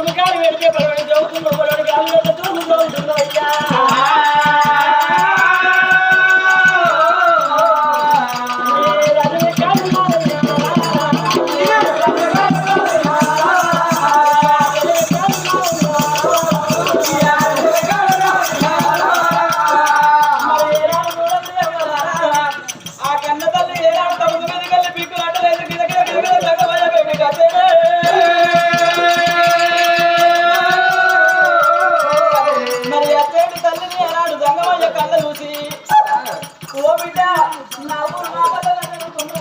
తోడు గాలి వెళ్తే బలం చదువుతున్న బలం గాలి వెళ్తే ఓ బిడ్డ నా ఊరు నా పల్లె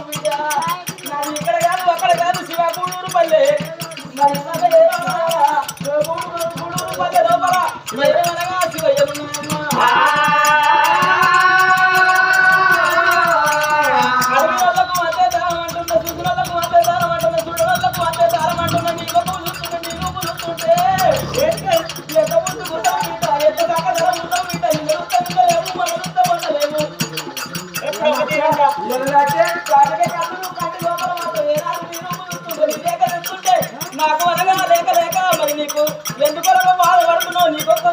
బిడ్డ నాది ఇక్కడ కాదు అక్కడ కాదు శివ గూడూరు పల్లె. మరి గూడూరు పల్లె లోపల. నాకు అనగా లేక లేక మరి నీకు ఎందుకు బాధపడుతున్నావు నీకొక్క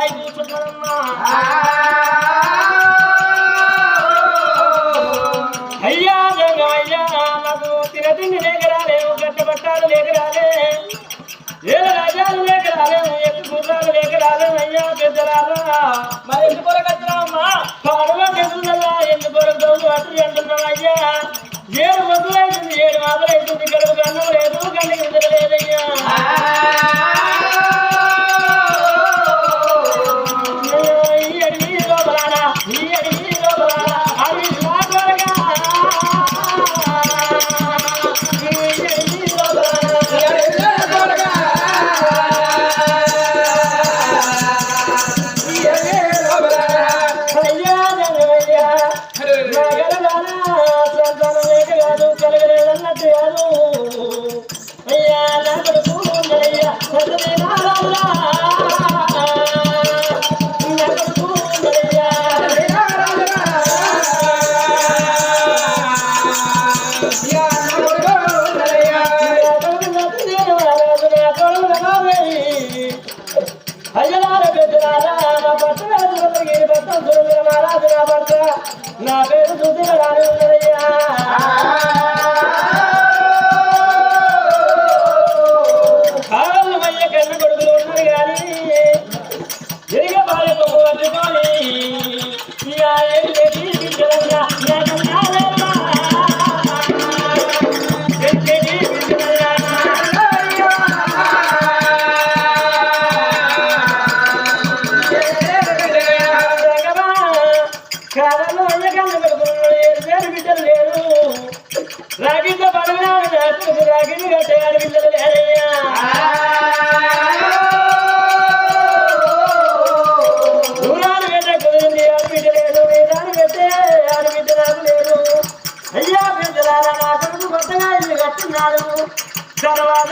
కారకులు వాయి చూస్తున్నారమ్మా అయ్యా నాకు తినతిండి లేకరాలేవు గట్టబట్టాలు లేకరాలే ఏల రాజాలు లేకరాలేవు ఎత్తు గుర్రాలు లేకరాలేవు అయ్యా పెద్దలారా మరి ఎందుకొరకు వచ్చినావమ్మా పాడుగా గెలుతుందల్లా ఎందుకు గౌరు అటు అంటున్నాం అయ్యా ఏడు మొదలైతుంది ఏడు మొదలైతుంది గడువు కన్నం అయ్యలార పెద్దలారా నా భర్త రాజులకి భర్త మహారాజు నా భర్త. నా పేరు సుధీర రాని ఉన్నదయ్యా కాళ్ళు కన్న కొడుకులు ఉన్నారు కానీ ఎరిగ బాలె రాగింద పడగాడు నాకు రాగింది కట్టేయాలి పిల్లలు లేరయ్యా దూరాలు పెట్ట కుదిరింది ఆడబిడ్డ లేదు పెట్టే ఆడబిడ్డ నాకు లేదు అయ్యా పెద్దలారా నా కొడుకు కొత్తగా ఇల్లు కట్టున్నాడు తర్వాత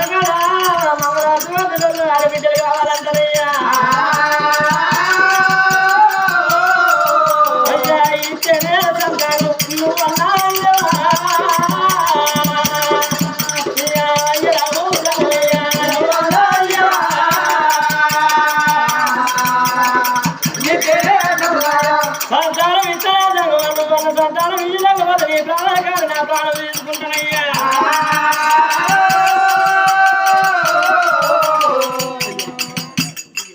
సంతానం ఇచ్చే జగవన్ను కొన్న ప్రాణం